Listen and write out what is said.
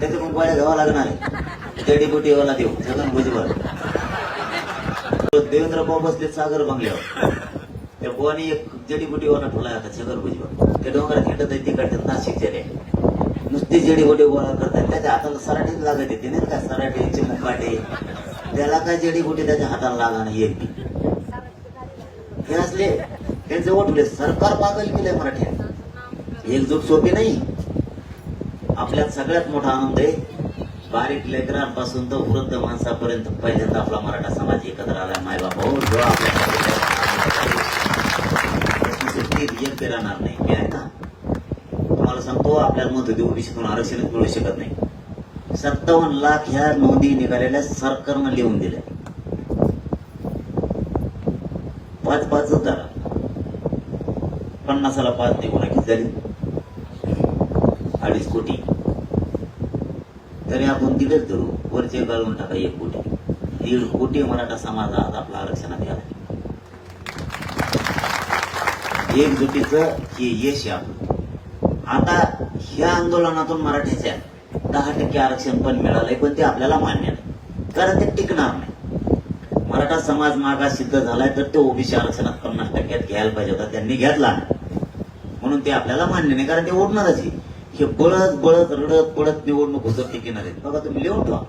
त्याचे मग गोळ्या घ्यावा लागणार आहे. जडीबुटीवाला देऊ छगन भुजबळ देवेंद्र भाऊ बसले सागर बंगल्यावर. त्या बोवानी एक जडीबुटीवाला ठेवला आता छगन भुजबळ ते डोंगरात हिंडत आहे तिकडे नाशिक जरे नुसती जडीबुटी गोळा करतात. त्याच्या हाताला सराठीच लागत येते नाही का सराटे चिमुकाटे त्याला काय जडीबुटी त्याच्या हाताला लागा नाही? हे. असले. त्यांचे ओठले सरकार पागल केलंय मराठ्यात एकजूट सोपी नाही. आपल्यात सगळ्यात मोठा आनंद आहे. बारीक लेकरांपासून तर वृद्ध माणसापर्यंत पहिल्यांदा आपला मराठा समाज एकत्र आला मायबाप. हो जो आपल्या राहणार नाही. मी आहे ना तुम्हाला सांगतो आपल्याला मत देऊ ओबीसीतून आरक्षणच मिळू शकत नाही. सत्तावन्न लाख ह्या नोंदी निघालेल्या सरकारनं लिहून दिल्या. पाच पाच झाला पन्नासाला पाच ते कोणा किती झाली? अडीच कोटी. तरी आपण दिलेच धरू वरचे गळून टाका एक कोटी. दीड कोटी मराठा समाज आज आपला आरक्षणात गेला एकजुटीचं हे यश आहे आपलं. आता ह्या आंदोलनातून मराठ्याच्या दहा टक्के आरक्षण पण मिळालंय पण ते आपल्याला मान्य नाही. कारण ते टिकणार नाही. मराठा समाज मागास सिद्ध झालाय तर ते ओबीसी आरक्षणात पन्नास टक्क्यात घ्यायला पाहिजे होता. त्यांनी घेतला म्हणून ते आपल्याला मान्य नाही कारण ते ओढणारच आहे. हे बळत बळत रडत पडत निवडणूक होतं टिकणार आहेत बघा तुम्ही लिहून ठेवा.